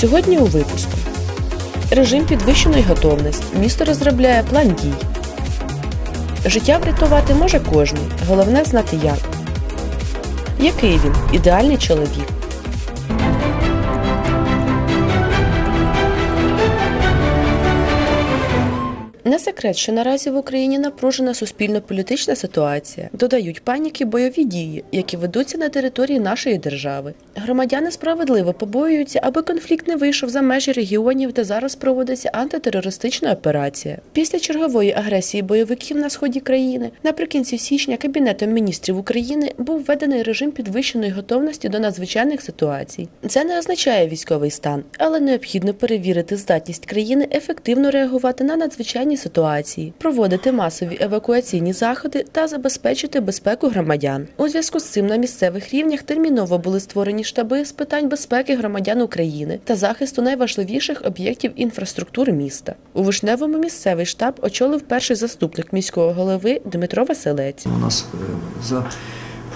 Сьогодні у випуску. Режим підвищеної готовності. Місто розробляє план дій. Життя врятувати може кожен. Головне знати як. Який він ідеальний чоловік. Не секрет, що наразі в Україні напружена суспільно-політична ситуація. Додають паніки бойові дії, які ведуться на території нашої держави. Громадяни справедливо побоюються, аби конфлікт не вийшов за межі регіонів, де зараз проводиться антитерористична операція. Після чергової агресії бойовиків на сході країни наприкінці січня Кабінетом міністрів України був введений режим підвищеної готовності до надзвичайних ситуацій. Це не означає військовий стан, але необхідно перевірити здатність країни ефективно реагувати на надзвичайні ситуації, проводити масові евакуаційні заходи та забезпечити безпеку громадян. У зв'язку з цим на місцевих рівнях терміново були створені штаби з питань безпеки громадян України та захисту найважливіших об'єктів інфраструктури міста. У Вишневому місцевий штаб очолив перший заступник міського голови Дмитро Василець. У нас э, за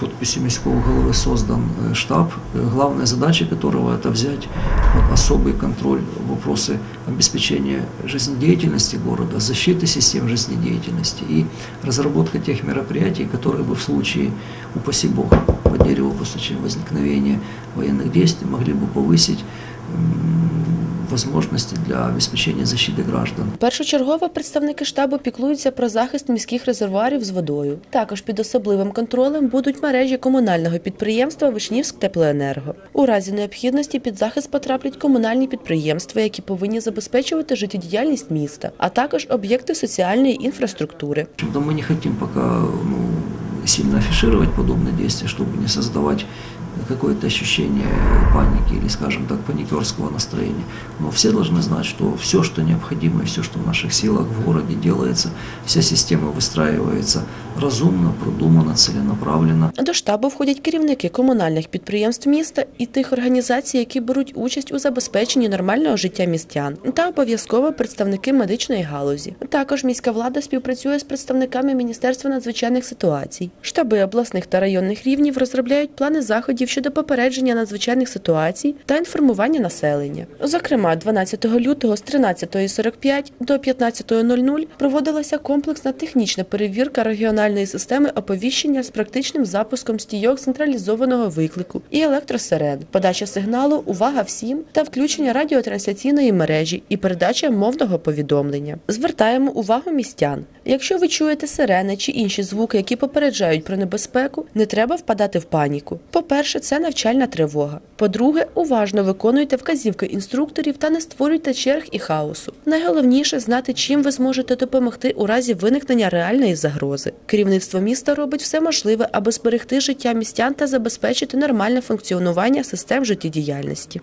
подписью міського головы создан э, штаб, э, главная задача которого это взять под особый контроль вопросы обеспечения жизнедеятельности города, защиты систем жизнедеятельности и разработка тех мероприятий, которые бы в случае, упаси Бог, по дереву после возникновения военных действий могли бы повысить м, возможности для обеспечения защиты граждан. Першочергово представники штабу піклуються про захист міських резервуарів з водою. Також під особливим контролем будуть мережі комунального підприємства Вишнівськ Теплоенерго. У разі необхідності під захист потраплять комунальні підприємства, які повинні забезпечувати життєдіяльність міста, а також об'єкти соціальної інфраструктури. В общем-то, мы не хотим пока ну, сильно афишировать подобные действия, чтобы не создавать какое-то ощущение паники или, скажем так, паникерского настроения. Но все должны знать, что все, что необходимо и все, что в наших силах в городе делается, вся система выстраивается разумно, продуманно, целенаправленно. До штабу входять керівники комунальних підприємств міста і тих організацій, які беруть участь у забезпеченні нормального життя містян, та обов'язково представники медичної галузі. Також міська влада співпрацює з представниками Міністерства надзвичайних ситуацій. Штаби обласних та районних рівнів розробляють плани заходів щодо попередження надзвичайних ситуацій та інформування населення. Зокрема, 12 лютого з 13.45 до 15.00 проводилася комплексна технічна перевірка регіональної системи оповіщення з практичним запуском стійок централізованого виклику і електросирен, подача сигналу Увага всім та включення радіотрансляційної мережі і передача мовного повідомлення. Звертаємо увагу містян. Якщо ви чуєте сирени чи інші звуки, які попереджають про небезпеку, не треба впадати в паніку. По-перше, це навчальна тривога. По-друге, уважно виконуйте вказівки інструкторів та не створюйте черг і хаосу. Найголовніше знати, чим ви зможете допомогти у разі виникнення реальної загрози. Керівництво міста робить все можливе, аби зберегти життя містян та забезпечити нормальне функціонування систем життєдіяльності.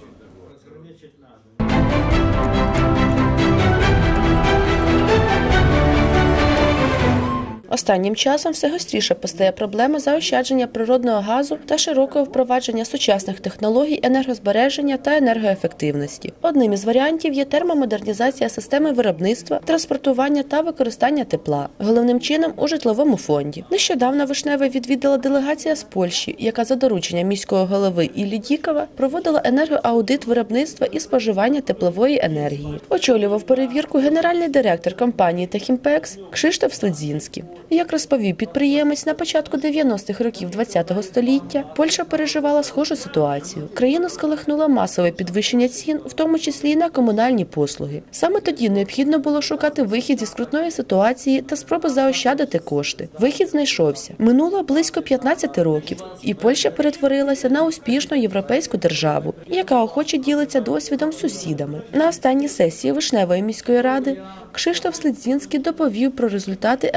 Останнім часом все гостріше постає проблема заощадження природного газу та широкого впровадження сучасних технологій енергозбереження та енергоефективності. Одним із варіантів є термомодернізація системи виробництва, транспортування та використання тепла, головним чином у житловому фонді. Нещодавно Вишневе відвідала делегація з Польщі, яка за дорученням міського голови Іллі Дікова проводила енергоаудит виробництва і споживання теплової енергії. Очолював перевірку генеральний директор компанії Техімпекс Кшиштоф Следзінський. Як розповів підприємець, на початку 90-х років ХХ століття Польща переживала схожу ситуацію. Країну сколихнуло масове підвищення цін, в тому числі й на комунальні послуги. Саме тоді необхідно було шукати вихід зі скрутної ситуації та спроби заощадити кошти. Вихід знайшовся. Минуло близько 15 років, і Польща перетворилася на успішну європейську державу, яка охоче ділиться досвідом з сусідами. На останній сесії Вишневої міської ради Кшиштоф Слідзінський доповів про результати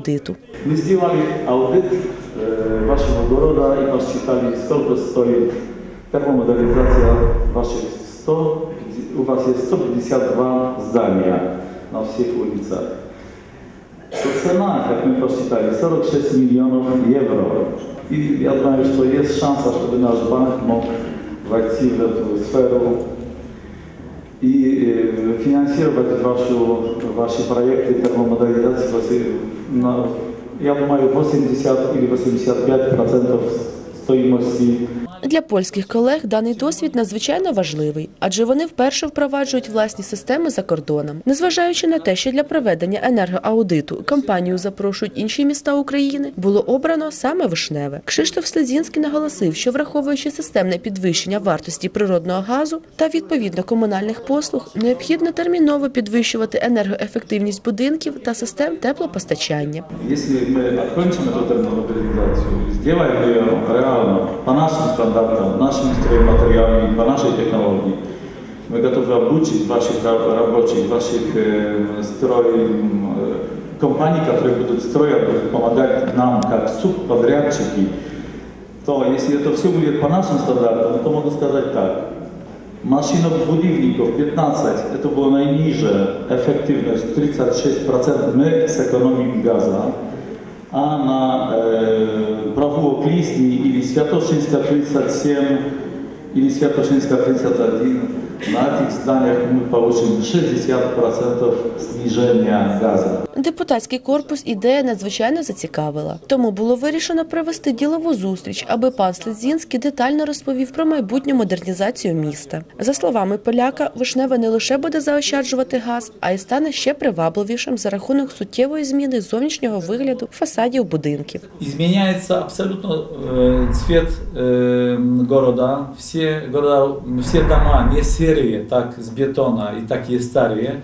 audytu. My zdjęłali audyt e, waszych ogoroda i was czytali skąd to stoi termomodernizacja waszych 100, u was jest 152 zdania na wszystkich ulicach. To cena, jak my poczytali, 46 milionów euro. I wiadomo, że to jest szansa, żeby nasz bank mógł właściwie tę sferę и э, финансировать вашу, ваши проекты термомодернизации. я думаю, 80 или 85 процентов стоимости Для польських колег даний досвід надзвичайно важливий, адже вони вперше впроваджують власні системи за кордоном. Незважаючи на те, що для проведення енергоаудиту компанію запрошують інші міста України, було обрано саме Вишневе. Кшиштоф Слезінський наголосив, що враховуючи системне підвищення вартості природного газу та відповідно комунальних послуг, необхідно терміново підвищувати енергоефективність будинків та систем теплопостачання. Если мы окончим эту термомодернизацию, сделаем ее реально по нашим стандартам, нашими стройматериалами, по нашей технологии, мы готовы обучить ваших раб- рабочих, ваших э, строй, м, э, компаний, которые будут строить, будут помогать нам как субподрядчики, то если это все будет по нашим стандартам, то могу сказать так. Машинобудівників 15, это была наиниже эффективность 36% мы сэкономим газа, а на э, Браву Клисни или Святошинска 37 или Святошинска 31 на этих зданиях мы получим 60% снижения газа. Депутатський корпус ідея надзвичайно зацікавила. Тому було вирішено провести ділову зустріч, аби пан Слезінський детально розповів про майбутню модернізацію міста. За словами поляка, вишневе не лише буде заощаджувати газ, а й стане ще привабливішим за рахунок суттєвої зміни зовнішнього вигляду фасадів будинків. изменяется абсолютно э, цвет э, города. Все города, все дома не серые, так с бетона и такие старые.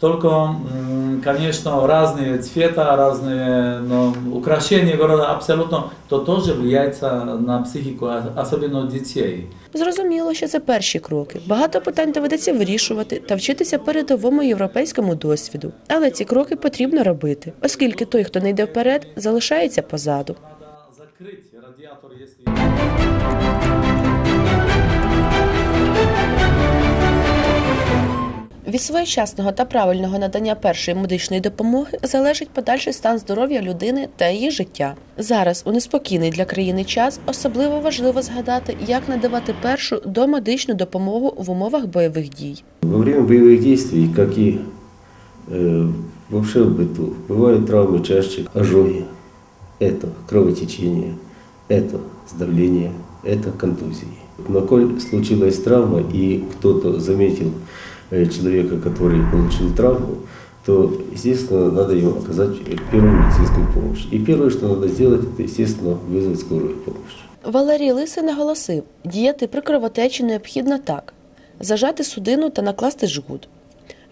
Только, м, конечно, разные цвета, разные но украшения города абсолютно, то тоже влияет на психику, а- особенно детей. Зрозуміло, що це перші кроки. Багато питань доведеться вирішувати та вчитися передовому європейському досвіду. Але ці кроки потрібно робити, оскільки той, хто не йде вперед, залишається позаду. Надо закрыть радиатор, Від своєчасного та правильного надання першої медичної допомоги залежить подальший стан здоров'я людини та її життя. Зараз, у неспокійний для країни час, особливо важливо згадати, як надавати першу домедичну допомогу в умовах бойових дій. Во время боевых действий, как и э, вообще в быту, бывают травмы чаще, ожоги, это кровотечение, это сдавление, это контузии. Но коль случилась травма и кто-то заметил э, человека, который получил травму, то, естественно, надо ему оказать первую медицинскую помощь. И первое, что надо сделать, это, естественно, вызвать скорую помощь. Валерій Лисий наголосив, діяти при кровотечі необхідно так: зажати судину та накласти жгут.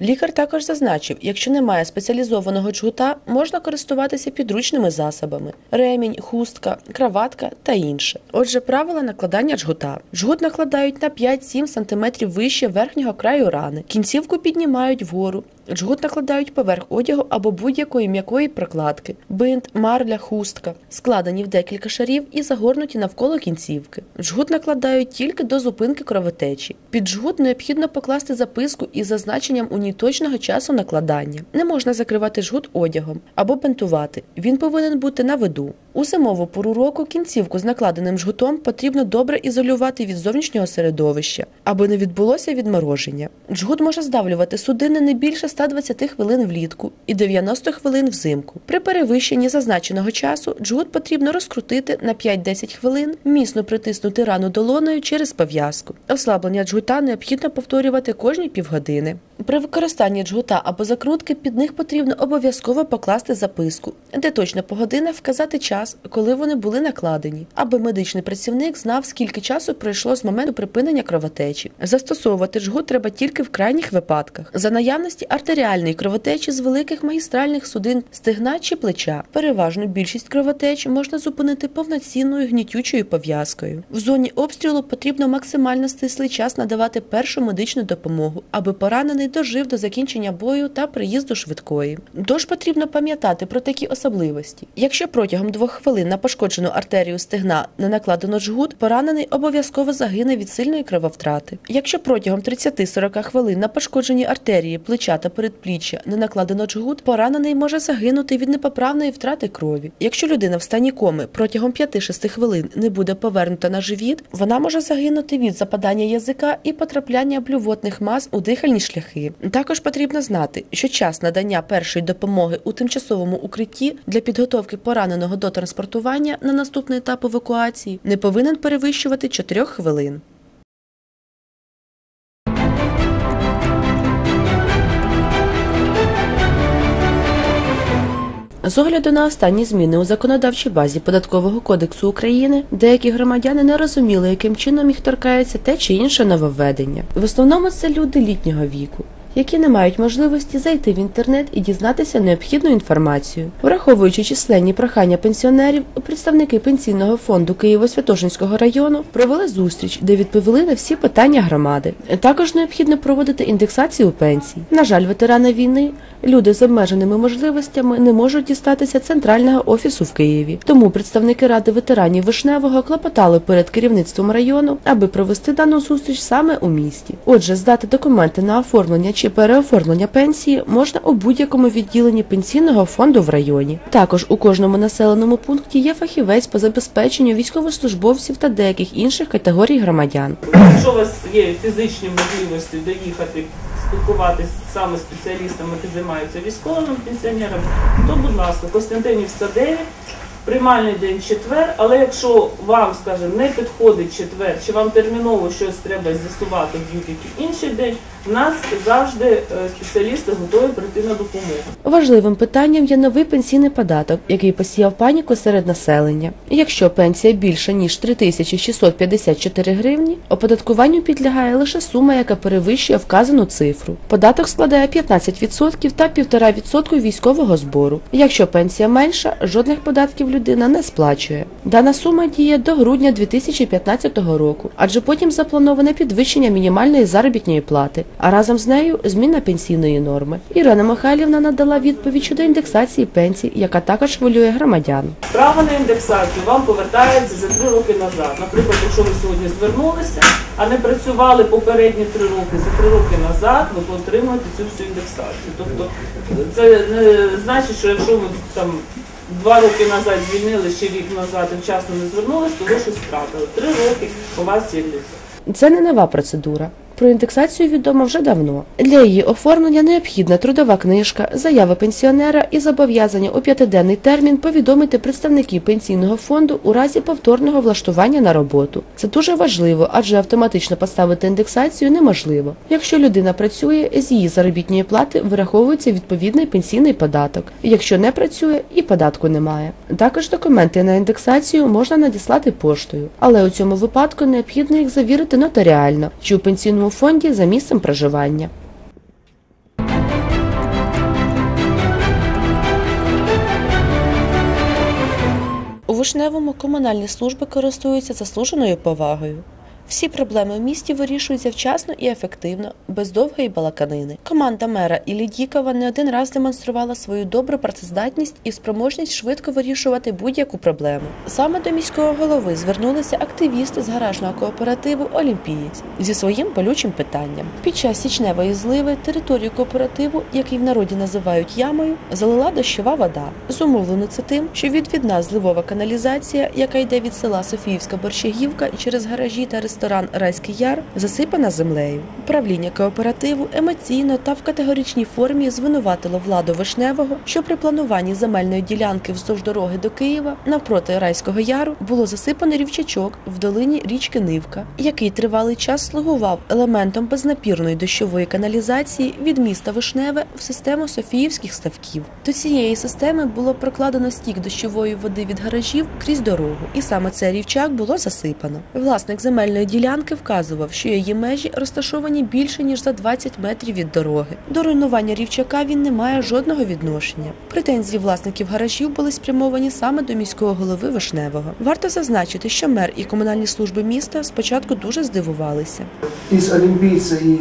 Лікар також зазначив, якщо немає спеціалізованого джгута, можна користуватися підручними засобами: ремінь, хустка, краватка та інше. Отже, правила накладання джгута. Жгут накладають на 5-7 см вище верхнього краю рани. Кінцівку піднімають вгору. Жгут накладають поверх одягу або будь-якої м'якої прокладки, бинт, марля, хустка, складені в декілька шарів і загорнуті навколо кінцівки. Жгут накладають тільки до зупинки кровотечі. Під жгут необхідно покласти записку із зазначенням у ній точного часу накладання. Не можна закривати жгут одягом або бинтувати. Він повинен бути на виду. У зимову пору року кінцівку з накладеним жгутом потрібно добре ізолювати від зовнішнього середовища, аби не відбулося відмороження. Жгут може здавлювати судини не більше 120 хвилин влітку і 90 хвилин взимку. При перевищенні зазначеного часу жгут потрібно розкрутити на 5-10 хвилин, міцно притиснути рану долоною через пов'язку. Ослаблення жгута необхідно повторювати кожні півгодини. При використанні джгута або закрутки під них потрібно обов'язково покласти записку, де точно по годинах вказати час, коли вони були накладені, аби медичний працівник знав, скільки часу пройшло з моменту припинення кровотечі. Застосовувати жгут треба тільки в крайніх випадках, за наявності артеріальної кровотечі з великих магістральних судин стегна чи плеча. Переважну більшість кровотеч можна зупинити повноцінною гнітючою пов'язкою. В зоні обстрілу потрібно максимально стислий час надавати першу медичну допомогу, аби поранений дожив до закінчення бою та приїзду швидкої. Тож потрібно пам'ятати про такі особливості. Якщо протягом двох хвилин на пошкоджену артерію стегна не накладено жгут, поранений обов'язково загине від сильної крововтрати. Якщо протягом 30-40 хвилин на пошкодженій артерії плеча та передпліччя не накладено жгут, поранений може загинути від непоправної втрати крові. Якщо людина в стані коми протягом 5-6 хвилин не буде повернута на живіт, вона може загинути від западання язика і потрапляння блювотних мас у дихальні шляхи. Також потрібно знати, що час надання першої допомоги у тимчасовому укритті для підготовки пораненого до транспортування на наступний етап евакуації не повинен перевищувати 4 хвилин. З огляду на останні зміни у законодавчій базі податкового кодексу України, деякі громадяни не розуміли, яким чином їх торкається те чи інше нововведення. В основному це люди літнього віку. Які не мають можливості зайти в інтернет і дізнатися необхідну інформацію, враховуючи численні прохання пенсіонерів, представники пенсійного фонду Києво-Святошинського району провели зустріч, де відповіли на всі питання громади. Також необхідно проводити індексацію пенсій. На жаль, ветерани війни, люди з обмеженими можливостями не можуть дістатися центрального офісу в Києві. Тому представники ради ветеранів Вишневого клопотали перед керівництвом району, аби провести дану зустріч саме у місті. Отже, здати документи на оформлення чи переоформлення пенсії можна у будь-якому відділенні пенсійного фонду в районі. Також у кожному населеному пункті є фахівець по забезпеченню військовослужбовців та деяких інших категорій громадян. Якщо у вас є фізичні можливості доїхати, спілкуватися саме з спеціалістами, які займаються військовими пенсіонерами, то, будь ласка, Костянтинівська 9, приймальний день четвер, але якщо вам, скажімо, не підходить четвер, чи вам терміново щось треба з'ясувати в будь-який інший день, в нас завжди е, спеціалісти готові прийти на допомогу. Важливим питанням є новий пенсійний податок, який посіяв паніку серед населення. Якщо пенсія більша ніж 3654 гривні, оподаткуванню підлягає лише сума, яка перевищує вказану цифру. Податок складає 15% та 1,5% військового збору. Якщо пенсія менша, жодних податків людина не сплачує. Дана сума діє до грудня 2015 року, адже потім заплановане підвищення мінімальної заробітної плати, а разом з нею зміна пенсійної норми. Ірина Михайлівна надала відповідь щодо індексації пенсій, яка також хвилює громадян. Право на індексацію вам повертається за три роки назад. Наприклад, якщо ви сьогодні звернулися, а не працювали попередні три роки, за три роки назад ви отримуєте цю всю індексацію. Тобто це не значить, що якщо ви там два роки назад звільнили, ще рік назад вчасно не звернулись, то ви щось втратили. Три роки у вас є. Це не нова процедура. Про індексацію відомо вже давно. Для її оформлення необхідна трудова книжка, заява пенсіонера і зобов'язання у п'ятиденний термін повідомити представників пенсійного фонду у разі повторного влаштування на роботу. Це дуже важливо, адже автоматично поставити індексацію неможливо. Якщо людина працює, з її заробітної плати вираховується відповідний пенсійний податок. Якщо не працює, і податку немає. Також документи на індексацію можна надіслати поштою, але у цьому випадку необхідно їх завірити нотаріально чи у пенсійному фонді за місцем проживання. У Вишневому комунальні служби користуються заслуженою повагою. Всі проблеми в місті вирішуються вчасно і ефективно, без довгої балаканини. Команда мера Іллі Дікова не один раз демонструвала свою добру працездатність і спроможність швидко вирішувати будь-яку проблему. Саме до міського голови звернулися активісти з гаражного кооперативу Олімпієць зі своїм болючим питанням. Під час січневої зливи територію кооперативу, який в народі називають ямою, залила дощова вода. Зумовлено це тим, що відвідна зливова каналізація, яка йде від села Софіївська Борщагівка через гаражі та ресторан Райський Яр, засипана землею. Управління кооперативу емоційно та в категоричній формі звинуватило владу Вишневого, що при плануванні земельної ділянки вздовж дороги до Києва навпроти Райського Яру було засипано рівчачок в долині річки Нивка, який тривалий час слугував елементом безнапірної дощової каналізації від міста Вишневе в систему Софіївських ставків. До цієї системи було прокладено стік дощової води від гаражів крізь дорогу, і саме цей рівчак було засипано. Власник земельної ділянки вказував, що її межі розташовані більше ніж за 20 метрів від дороги. До руйнування рівчака він не має жодного відношення. Претензії власників гаражів були спрямовані саме до міського голови Вишневого. Варто зазначити, що мер і комунальні служби міста спочатку дуже здивувалися. Из Олимпийца и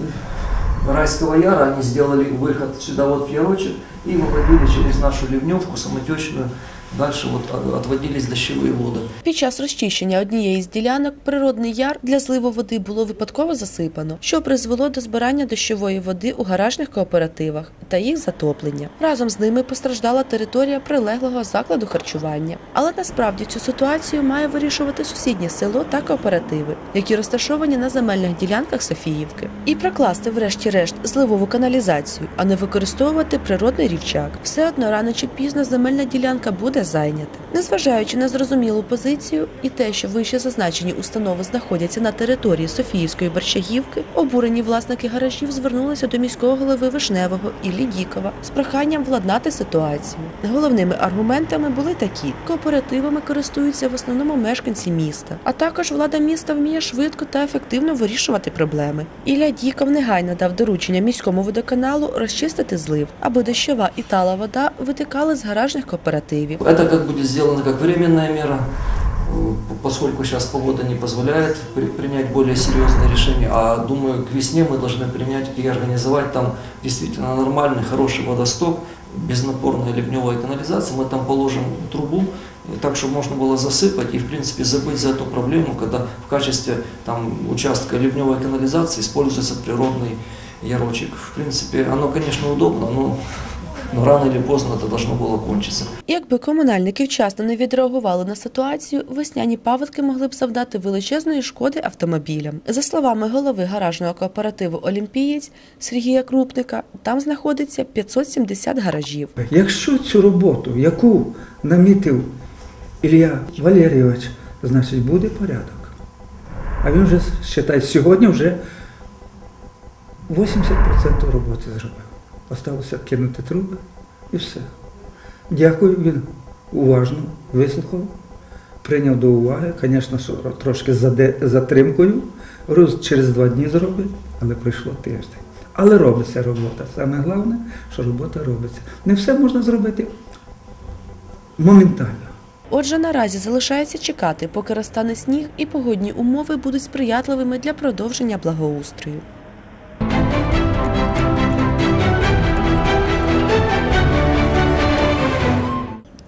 э, Райского Яра они сделали выход сюда вот в Ярочек и выводили через нашу ливневку самотечную. Дальше вот а, отводились дощевые воды. Під час розчищення однієї з ділянок природний яр для зливу води було випадково засипано, що призвело до збирання дощової води у гаражних кооперативах та їх затоплення. Разом з ними постраждала територія прилеглого закладу харчування. Але насправді цю ситуацію має вирішувати сусіднє село та кооперативи, які розташовані на земельних ділянках Софіївки, і прокласти, врешті-решт, зливову каналізацію, а не використовувати природний рівчак. Все одно рано чи пізно земельна ділянка буде зайнята. Незважаючи на зрозумілу позицію і те, що вище зазначені установи знаходяться на території Софіївської Борщагівки, обурені власники гаражів звернулися до міського голови Вишневого Іллі Дікова з проханням владнати ситуацію. Головними аргументами були такі: кооперативами користуються в основному мешканці міста, а також влада міста вміє швидко та ефективно вирішувати проблеми. Ілля Діков негайно дав доручення міському водоканалу розчистити злив, аби дощова і тала вода витикали з гаражних кооперативів. Это как будет сделано как временная мера, э, поскольку сейчас погода не позволяет при- принять более серьезные решения, а думаю, к весне мы должны принять и организовать там действительно нормальный, хороший водосток, без напорной ливневой канализации. Мы там положим трубу, э, так, чтобы можно было засыпать и, в принципе, забыть за эту проблему, когда в качестве там, участка ливневой канализации используется природный ярочек. В принципе, оно, конечно, удобно, но, но рано или поздно это должно было кончиться. Якби комунальники вчасно не відреагували на ситуацію, весняні паводки могли б завдати величезної шкоди автомобілям. За словами голови гаражного кооперативу Олімпієць Сергія Крупника, там знаходиться 570 гаражів. Якщо цю роботу, яку намітив Ілля Валерійович, значить буде порядок. А він вже, вважай, сьогодні вже 80% роботи зробив. Осталося кинути труби і все. Дякую, він уважно вислухав, прийняв до уваги, звісно, що трошки з затримкою. Через два дні зробить, але пройшло тиждень. Але робиться робота. Саме головне, що робота робиться. Не все можна зробити моментально. Отже, наразі залишається чекати, поки розтане сніг і погодні умови будуть сприятливими для продовження благоустрою.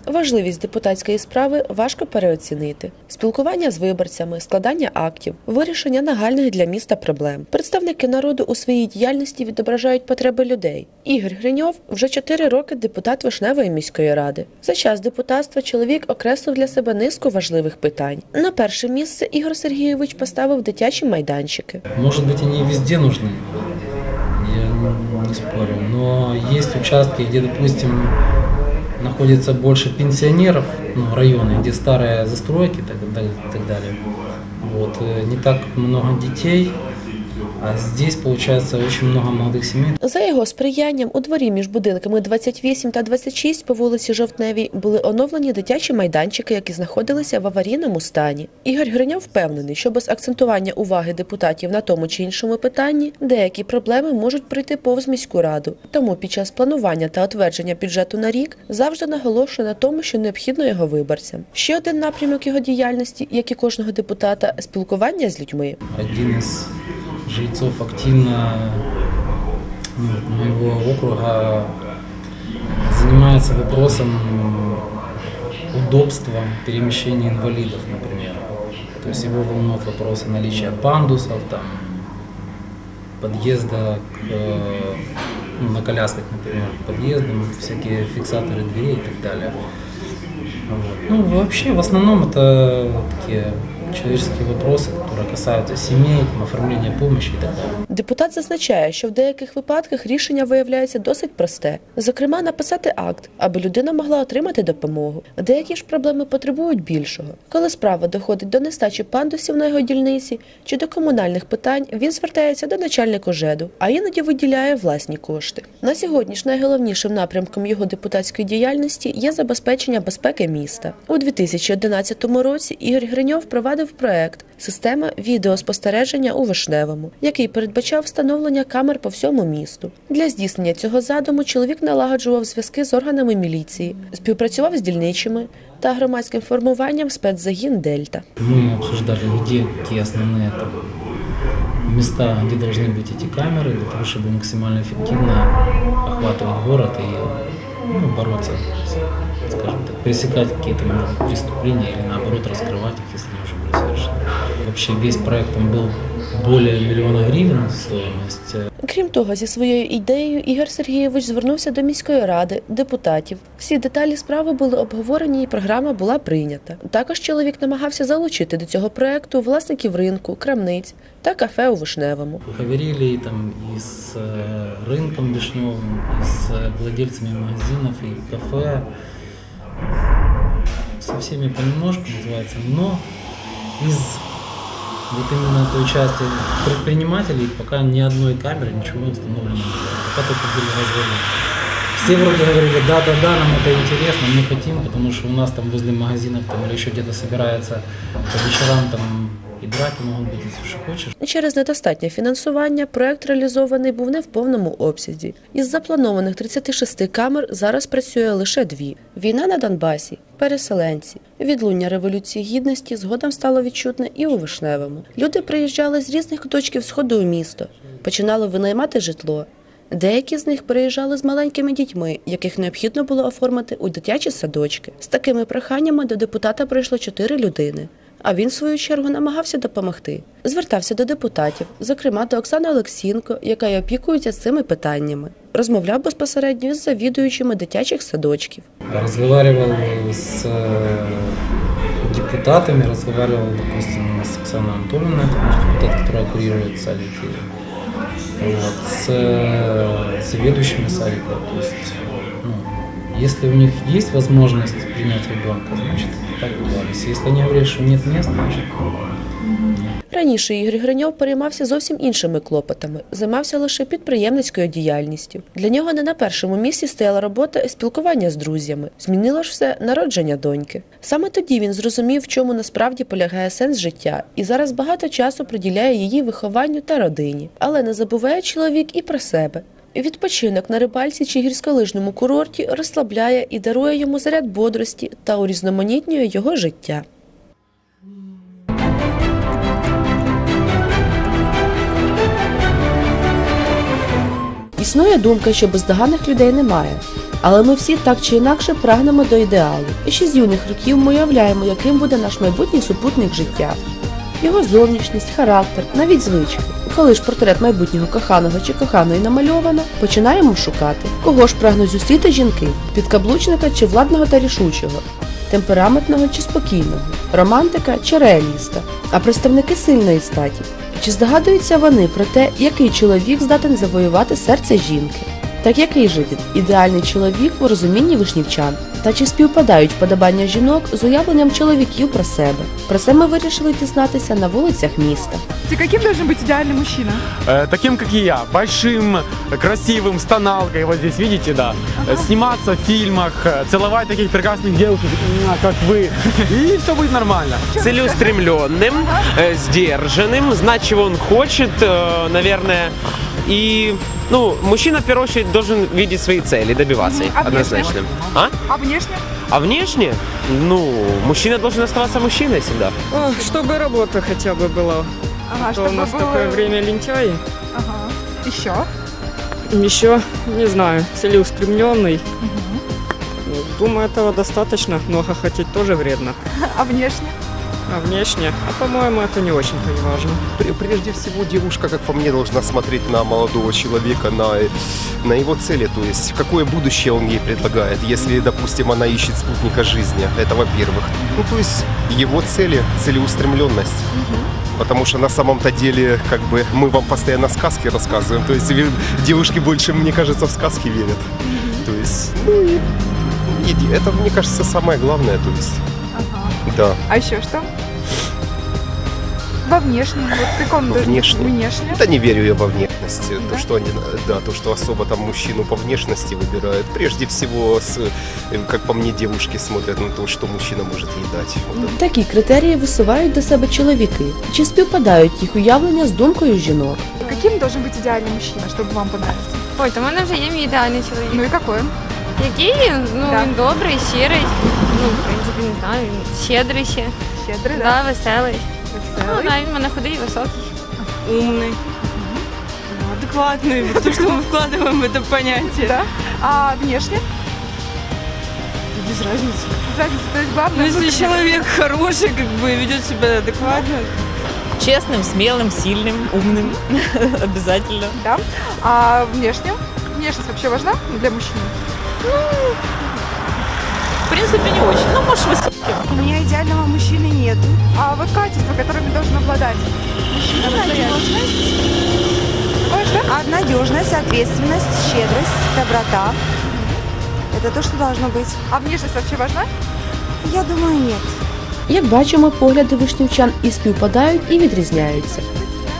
Важливість депутатської справи важко переоцінити. Спілкування з виборцями, складання актів, вирішення нагальних для міста проблем. Представники народу у своїй діяльності відображають потреби людей. Ігор Гриньов вже 4 роки депутат Вишневої міської ради. За час депутатства чоловік окреслив для себе низку важливих питань. На перше місце Ігор Сергійович поставив дитячі майданчики. Может быть, они везде нужны, я не спорю, но есть участки, где, допустим, находится больше пенсионеров, ну, районы, где старые застройки и так далее. И так далее. Вот, э, не так много детей, а здесь, получается, очень много молодых семей. За його сприянням у дворі між будинками 28 та 26 по вулиці Жовтневій були оновлені дитячі майданчики, які знаходилися в аварійному стані. Ігор Гриня впевнений, що без акцентування уваги депутатів на тому чи іншому питанні деякі проблеми можуть прийти повз міську раду. Тому під час планування та утвердження бюджету на рік завжди наголошує на тому, що необхідно його виборцям. Ще один напрямок його діяльності, як і кожного депутата, спілкування з людьми. Один из жильцов активно ну, моего округа занимается вопросом удобства перемещения инвалидов, например. То есть его волнует вопросы наличия пандусов, там, подъезда к, э, ну, на колясках, например, подъездам, всякие фиксаторы дверей и так далее. Ну, вообще, в основном это такие человеческие вопросы, которые касаются семей, там, оформления помощи и так далее. Депутат зазначає, що в деяких випадках рішення виявляється досить просте. Зокрема, написати акт, аби людина могла отримати допомогу. Деякі ж проблеми потребують більшого. Коли справа доходить до нестачі пандусів на його дільниці чи до комунальних питань, він звертається до начальника ЖЕДу, а іноді виділяє власні кошти. На сьогодні ж найголовнішим напрямком його депутатської діяльності є забезпечення безпеки міста. У 2011 році Ігор Гриньов провадив проект Система відеоспостереження у Вишневому, який передбачав встановлення камер по всьому місту. Для здійснення цього задуму чоловік налагоджував зв'язки з органами міліції, співпрацював з дільничими та громадським формуванням спецзагін Дельта. Мы обсуждали, где какие основные там, места, где должны быть эти камеры, для того, чтобы максимально эффективно охватывать город и ну, бороться, с, скажем так, пресекать какие-то может быть, преступления или наоборот раскрывать их, если вообще весь проект там был более миллиона гривен стоимость. Э, Крім того, зі своєю ідеєю Ігор Сергійович звернувся до міської ради, депутатів. Всі деталі справи були обговорені, і програма була прийнята. Також чоловік намагався залучити до цього проекту власників ринку, крамниць та кафе у Вишневому. Говорили там и с э, рынком Вишневым, и с э, владельцами магазинов и кафе. Со всеми понемножку называется, но из вот именно той части предпринимателей пока ни одной камеры ничего не установлено не было. Пока только были разговоры. Все вроде говорили, да-да-да, нам это интересно, мы хотим, потому что у нас там возле магазинов там или еще где-то собирается по вечерам там и драки могут быть, если что хочешь. Через недостатнє фінансування проект реалізований був не в повному обсязі. Із запланованих 36 камер зараз працює лише дві: війна на Донбасі, переселенці. Відлуння революції гідності згодом стало відчутне і у Вишневому. Люди приїжджали з різних куточків сходу у місто, починали винаймати житло. Деякі з них приїжджали з маленькими дітьми, яких необхідно було оформити у дитячі садочки. З такими проханнями до депутата прийшло чотири людини. А він, в свою чергу, намагався допомогти. Звертався до депутатів, зокрема до Оксани Олексінко, яка й опікується цими питаннями. Розмовляв безпосередньо з завідуючими дитячих садочків. Разговаривал с э, депутатами, разговаривал, допустим, с Оксаной Анатольевной, это наш депутат, которая курирует садики, вот, с э, заведующими садика. То есть, ну, если у них есть возможность принять ребенка, значит, так договорились. Если они говорят, что нет мест, значит, Раніше Ігор Гриньов переймався зовсім іншими клопотами, займався лише підприємницькою діяльністю. Для нього не на першому місці стояла робота спілкування з друзями. Змінило ж все народження доньки. Саме тоді він зрозумів, в чому насправді полягає сенс життя, і зараз багато часу приділяє її вихованню та родині. Але не забуває чоловік і про себе. Відпочинок на рибальці чи гірськолижному курорті розслабляє і дарує йому заряд бодрості та урізноманітнює його життя. Існує думка, що бездоганних людей немає. Але ми всі так чи інакше прагнемо до ідеалу. І ще з юних років ми уявляємо, яким буде наш майбутній супутник життя. Його зовнішність, характер, навіть звички. Коли ж портрет майбутнього коханого чи коханої намальовано, починаємо шукати, кого ж прагнуть зустріти жінки підкаблучника чи владного та рішучого, темпераментного чи спокійного, романтика чи реаліста, а представники сильної статі. Чи здогадуються вони про те, який чоловік здатен завоювати серце жінки? Так який же він ідеальний чоловік у розумінні вишнівчан? Та чи співпадають вподобання жінок з уявленням чоловіків про себе? Про це ми вирішили дізнатися на вулицях міста. Каким должен быть идеальный мужчина? Э, таким как и я, большим, красивым, с тоналкой, вот здесь видите, да, Э, сниматься в фильмах, э, целовать таких прекрасных девушек, м, как вы, и все будет нормально. целеустремленным, э, сдержанным, знать, чего он хочет, э, наверное. И, ну, мужчина в первую очередь должен видеть свои цели, добиваться их А однозначно. А? А внешне? А внешне? Ну, мужчина должен оставаться мужчиной всегда. Чтобы работа хотя бы была. Ага, А то у чтобы нас было- такое время лентяи. Ага. Еще? Еще, не знаю, целеустремленный. Ну, Думаю, этого достаточно. Много хотеть тоже вредно. А внешне? А внешне? А по-моему, это не очень-то и важно. Пр- Прежде всего, девушка, как по мне, должна смотреть на молодого человека, на, на его цели, то есть какое будущее он ей предлагает, если, допустим, она ищет спутника жизни, это во-первых. Ну, то есть его цели, целеустремленность. Потому что на самом-то деле, как бы, мы вам постоянно сказки рассказываем. То есть девушки больше, мне кажется, в сказки верят. То есть, ну, и, и это, мне кажется, самое главное. То есть, Ага. да. А еще что? Во внешнем. Вот в каком Во внешнем. Внешне. Да не верю я во внешность. Да? То, что они, да, то, что особо там мужчину по внешности выбирают. Прежде всего, с, э, как по мне, девушки смотрят на то, что мужчина может ей дать. Вот это. Такі критерії висувають до себе чоловіки. Чи співпадають їх уявлення з думкою жінок? Каким должен быть идеальный мужчина, чтобы вам понравился? Ой, то в мене вже є мій ідеальний чоловік. Ну и какой? Який? Ну, Да. він добрий, щирий. Ну, в принципі, не знаю, він щедрий ще. Щедрый, да? Да, веселий. Ну, да, він в мене худий високий. Умный. Адекватный. То, что мы вкладываем в это понятие. Да? А внешне? Без разницы. Разница, то есть главное... Ну, если человек хороший, как бы ведет себя адекватно, честным, смелым, сильным, умным. Обязательно. Да? А внешне? Внешность вообще важна для мужчины? В принципе, не очень. Ну, может, высоким. У меня идеального мужчины нет. А вот качества, которыми должен обладать мужчина настоящий? Ой, что? Надежность, ответственность, щедрость, доброта. Это то, что должно быть. А внешность вообще важна? Я думаю, нет. Як бачимо, погляди вишнівчан і співпадають, і відрізняються.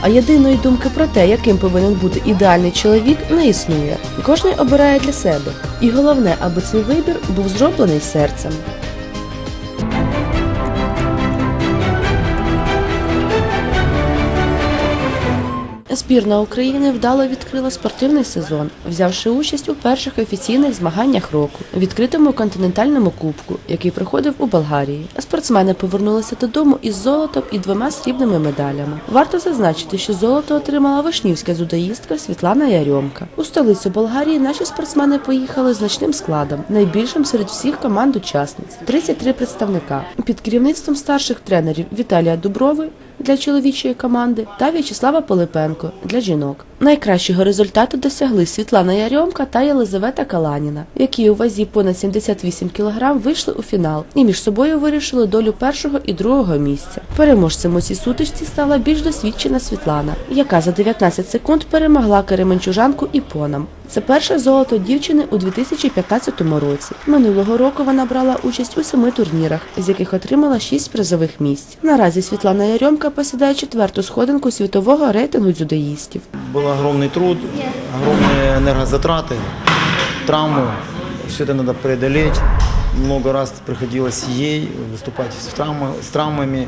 А єдиної думки про те, яким повинен бути ідеальний чоловік, не існує. Кожний обирає для себе. І головне, аби цей вибір був зроблений серцем. Збірна України вдало відкрила спортивний сезон, взявши участь у перших офіційних змаганнях року, відкритому континентальному кубку, який проходив у Болгарії. Спортсмени повернулися додому із золотом і двома срібними медалями. Варто зазначити, що золото отримала вишнівська дзюдоїстка Світлана Ярьомка. У столицю Болгарії наші спортсмени поїхали значним складом, найбільшим серед всіх команд учасниць 33 представника під керівництвом старших тренерів Віталія Дуброви для чоловічої команди та В'ячеслава Пилипенко для жінок. Найкращого результату досягли Світлана Ярьомка та Єлизавета Каланіна, які у вазі понад 78 кг вийшли у фінал і між собою вирішили долю першого і другого місця. Переможцем у цій сутичці стала більш досвідчена Світлана, яка за 19 секунд перемогла Кеременчужанку Іпоном. Це перше золото дівчини у 2015 році. Минулого року вона брала участь у семи турнірах, з яких отримала шість призових місць. Наразі Світлана Ярьомка посідає четверту сходинку світового рейтингу дзюдоїстів Был огромный труд, огромные энергозатраты, травмы. Все это надо преодолеть. Много раз приходилось ей выступать с, травмы, с травмами.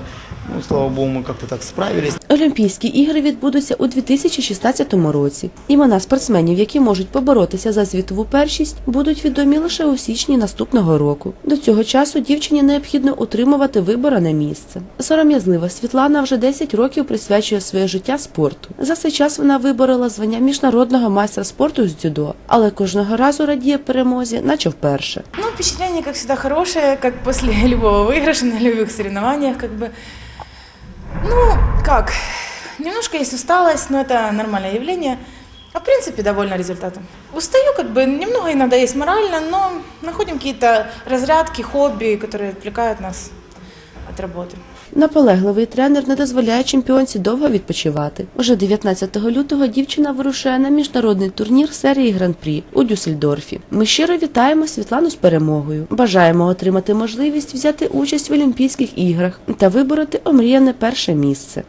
Ну, слава богу, мы как-то так справились. Олімпійські ігри відбудуться у 2016 році. Імена спортсменів, які можуть поборотися за світову першість, будуть відомі лише у січні наступного року. До цього часу дівчині необхідно утримувати виборене місце. Сором'язлива Світлана вже 10 років присвячує своє життя спорту. За цей час вона виборола звання міжнародного майстра спорту з дзюдо, але кожного разу радіє перемозі, наче вперше. Ну, впечатление, как всегда, хорошее, как после любого выигрыша на любых соревнованиях, как бы. Ну, как, немножко есть усталость, но это нормальное явление. А в принципе, довольна результатом. Устаю, как бы, немного иногда есть морально, но находим какие-то разрядки, хобби, которые отвлекают нас от работы. Наполегливий тренер не дозволяє чемпіонці довго відпочивати. Уже 19 лютого дівчина вирушає на міжнародний турнір серії Гран-прі у Дюссельдорфі. Ми щиро вітаємо Світлану з перемогою. Бажаємо отримати можливість взяти участь в Олімпійських іграх та вибороти омріяне перше місце.